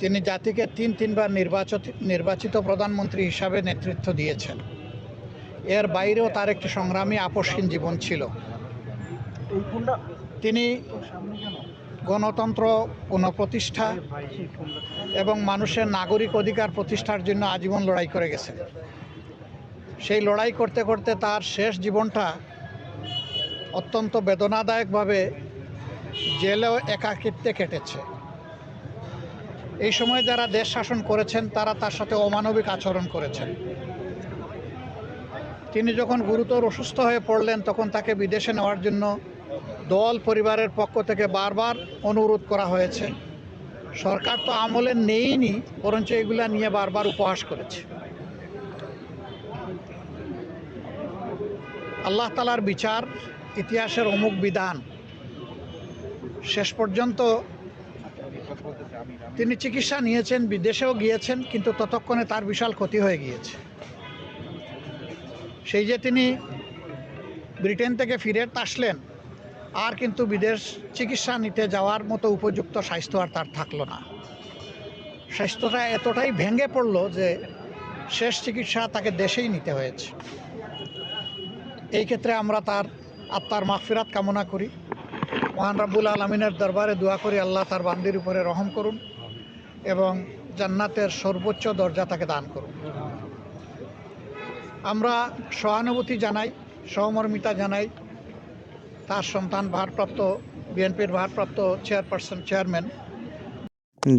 তিনি জাতিকে তিন তিনবার নির্বাচিত নির্বাচিত প্রধানমন্ত্রী হিসাবে নেতৃত্ব দিয়েছেন। এর বাইরেও তার একটি সংগ্রামী আপসহীন জীবন ছিল। তিনি গণতন্ত্র পুনঃপ্রতিষ্ঠা এবং মানুষের নাগরিক অধিকার প্রতিষ্ঠার জন্য আজীবন লড়াই করে গেছেন। সেই লড়াই করতে করতে তার শেষ জীবনটা অত্যন্ত বেদনাদায়কভাবে জেলেও একাকিত্বে কেটেছে। এই সময় যারা দেশ শাসন করেছেন, তারা তার সাথে অমানবিক আচরণ করেছেন। তিনি যখন গুরুতর অসুস্থ হয়ে পড়লেন, তখন তাকে বিদেশে নেওয়ার জন্য দল পরিবারের পক্ষ থেকে বারবার অনুরোধ করা হয়েছে। সরকার তো আমলে নেইনি, বরঞ্চ এগুলা নিয়ে বারবার উপহাস করেছে। আল্লাহ তালার বিচার ইতিহাসের অমুক বিধান। শেষ পর্যন্ত তিনি চিকিৎসা নিয়েছেন, বিদেশেও গিয়েছেন, কিন্তু ততক্ষণে তার বিশাল ক্ষতি হয়ে গিয়েছে। সেই যে তিনি ব্রিটেন থেকে ফিরে আসলেন, আর কিন্তু বিদেশ চিকিৎসা নিতে যাওয়ার মতো উপযুক্ত স্বাস্থ্য আর তার থাকল না। স্বাস্থ্যটা এতটাই ভেঙে পড়ল যে শেষ চিকিৎসা তাকে দেশেই নিতে হয়েছে। এই ক্ষেত্রে আমরা তার আত্মার মাগফিরাত কামনা করি। মহান রাব্বুল আলমিনের দরবারে দোয়া করি, আল্লাহ তার বান্দির উপরে রহম করুন এবং জান্নাতের সর্বোচ্চ দরজা তাকে দান করুন। আমরা সহানুভূতি জানাই, সহমর্মিতা জানাই। তার সন্তান ভারপ্রাপ্ত, বিএনপির ভারপ্রাপ্ত চেয়ারপারসন, চেয়ারম্যান।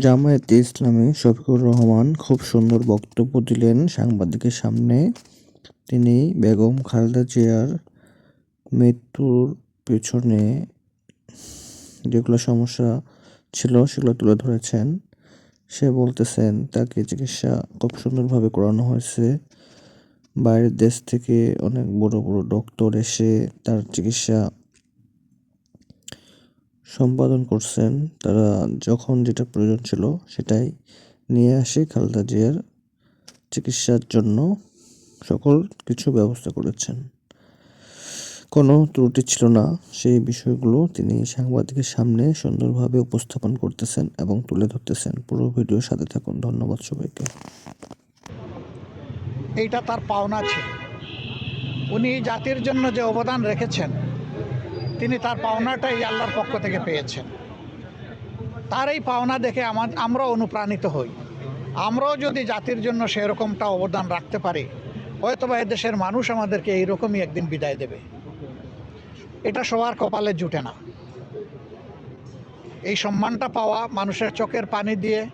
জামায়াতে ইসলামী শফিকুর রহমান খুব সুন্দর বক্তব্য দিলেন সাংবাদিকের সামনে। তিনি বেগম খালেদা জিয়ার মৃত্যুর পেছনে যেগুলো সমস্যা ছিল সেগুলো তুলে ধরেছেন। সে বলতেছেন, তাকে চিকিৎসা খুব সুন্দরভাবে করানো হয়েছে। বাইরের দেশ থেকে অনেক বড় বড় ডক্টর এসে তার চিকিৎসা সম্পাদন করছেন। তারা যখন যেটা প্রয়োজন ছিল সেটাই নিয়ে আসে খালেদা জিয়ার চিকিৎসার জন্য। সকল কিছু ব্যবস্থা করেছেন। কোনো ত্রুটি ছিল না। সেই বিষয়গুলো তিনি সাংবাদিকের সামনে সুন্দরভাবে উপস্থাপন করতেছেন এবং তুলে ধরতেছেন। পুরো ভিডিওর সাথে থাকুন। ধন্যবাদ সবাইকে। এইটা তার পাওনা ছিল উনি জাতির জন্য যে অবদান রেখেছেন, তিনি তার পাওনাটাই আল্লাহর পক্ষ থেকে পেয়েছেন। তার এই পাওনা দেখে আমার, আমরাও অনুপ্রাণিত হই। আমরাও যদি জাতির জন্য সেরকমটা অবদান রাখতে পারি হয়তো বা দেশের মানুষ আমাদেরকে এইরকমই একদিন বিদায় দেবে। এটা সবার কপালে জুটে না। এই সম্মানটা পাওয়া, মানুষের চোখের পানি দিয়ে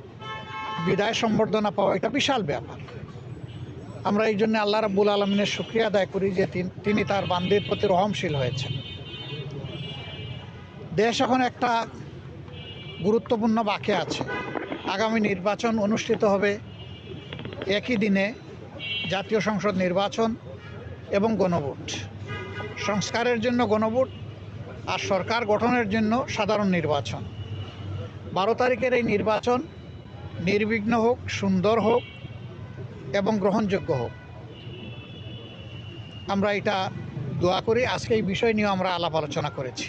বিদায় সম্বর্ধনা পাওয়া এটা বিশাল ব্যাপার। আমরা এই জন্য আল্লাহ রাব্বুল আলমিনের শুক্রিয়া আদায় করি যে তিন- তার বান্দির প্রতি রহমশীল হয়েছেন। দেশ এখন একটা গুরুত্বপূর্ণ বাঁকে আছে। আগামী নির্বাচন অনুষ্ঠিত হবে একই দিনে জাতীয় সংসদ নির্বাচন এবং গণভোট। সংস্কারের জন্য গণভোট আর সরকার গঠনের জন্য সাধারণ নির্বাচন। বারো তারিখের এই নির্বাচন নির্বিঘ্ন হোক, সুন্দর হোক এবং গ্রহণযোগ্য হোক। আমরা এটা দোয়া করি, আজকে এই বিষয় নিয়ে আমরা আলাপ আলোচনা করেছি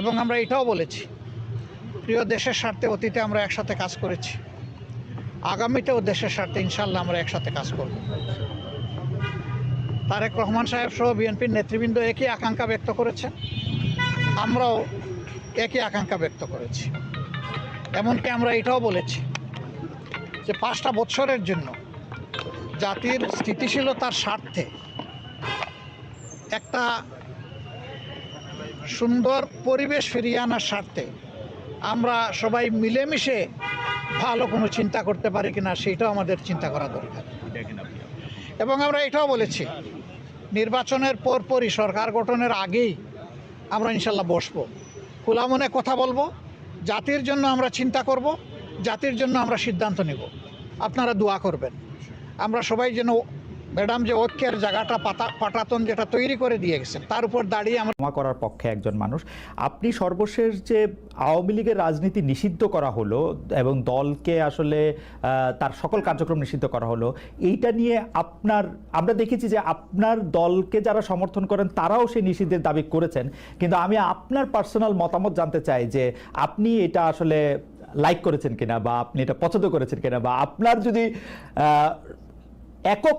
এবং আমরা এটাও বলেছি, প্রিয় দেশের স্বার্থে অতীতে আমরা একসাথে কাজ করেছি, আগামীতেও দেশের স্বার্থে ইনশাল্লাহ আমরা একসাথে কাজ করব। তারেক রহমান সাহেব সহ বিএনপির নেতৃবৃন্দ একই আকাঙ্ক্ষা ব্যক্ত করেছেন। আমরাও একই আকাঙ্ক্ষা ব্যক্ত করেছি। এমনকি আমরা এটাও বলেছি যে পাঁচটা বৎসরের জন্য জাতির স্থিতিশীলতার স্বার্থে একটা সুন্দর পরিবেশ ফিরিয়ে আনার স্বার্থে আমরা সবাই মিলেমিশে ভালো কোনো চিন্তা করতে পারি কিনা, সেটাও আমাদের চিন্তা করা দরকার। এবং আমরা এটাও বলেছি নির্বাচনের পরপরই সরকার গঠনের আগেই আমরা ইনশাল্লাহ বসবো। খোলা মনে কথা বলব, জাতির জন্য আমরা চিন্তা করব, জাতির জন্য আমরা সিদ্ধান্ত নেব। আপনারা দোয়া করবেন। আমরা সবাই যেন ম্যাডাম যে ঐক্যের জায়গাটা পাতা পাটাতন যেটা তৈরি করে দিয়ে গেছেন, তার উপর দাঁড়িয়ে আমরা ক্ষমা করার পক্ষে একজন মানুষ। আপনি সর্বশেষ যে আওয়ামী লীগের রাজনীতি নিষিদ্ধ করা হলো এবং দলকে আসলে তার সকল কার্যক্রম নিষিদ্ধ করা হলো, এইটা নিয়ে আপনার আমরা দেখেছি যে আপনার দলকে যারা সমর্থন করেন, তারাও সেই নিষিদ্ধের দাবি করেছেন। কিন্তু আমি আপনার পার্সোনাল মতামত জানতে চাই যে আপনি এটা আসলে লাইক করেছেন কিনা বা আপনি এটা পছন্দ করেছেন কিনা বা আপনার যদি একক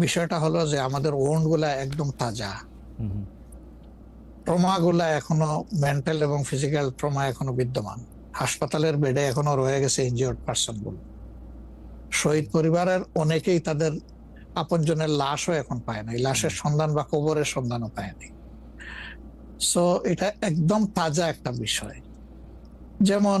বিষয়টা হলো যে আমাদের ওন্ডগুলা একদম তাজা। হুম হুম। ট্রমা গুলা এখনও মেন্টাল এবং ফিজিক্যাল ট্রমা এখনও বিদ্যমান। হাসপাতালের বেডে এখনও রয়ে গেছে ইনজিওর্ড পার্সনগুলো। শহীদ পরিবারের অনেকেই তাদের আপনজনের লাশও এখন পায় না লাশের সন্ধান বা কবরের সন্ধানও পায়নি সো এটা একদম তাজা একটা বিষয়। যেমন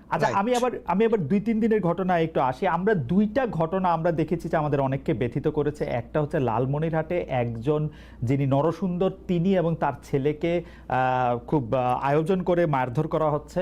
আচ্ছা আমি আবার আমি আবার দুই তিন দিনের ঘটনা একটু আসি। আমরা দুইটা ঘটনা আমরা দেখেছি যে আমাদের অনেককে ব্যথিত করেছে। একটা হচ্ছে লালমনিরহাটে একজন যিনি নরসুন্দর তিনি এবং তার ছেলেকে খুব আয়োজন করে মারধর করা হচ্ছে।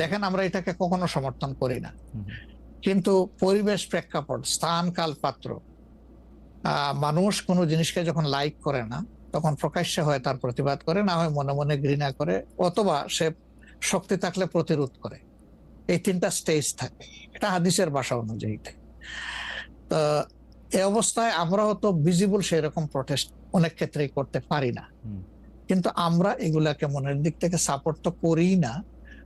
দেখেন আমরা এটাকে কখনো সমর্থন করি না। কিন্তু পরিবেশ প্রেক্ষাপট স্থান কাল পাত্র মানুষ কোনো জিনিসকে যখন লাইক করে না তখন প্রকাশ্যে হয় তার প্রতিবাদ করে না হয় মনে মনে ঘৃণা করে অথবা সে শক্তি থাকলে প্রতিরোধ করে। এই তিনটা স্টেজ থাকে। এটা হাদিসের ভাষা অনুযায়ী তো এই অবস্থায় আমরা হয়তো ভিজিবল সেই রকম প্রটেস্ট অনেক ক্ষেত্রেই করতে পারি না। কিন্তু আমরা এগুলাকে মনের দিক থেকে সাপোর্ট তো করি না।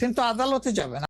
কিন্তু আদালতে যাবেন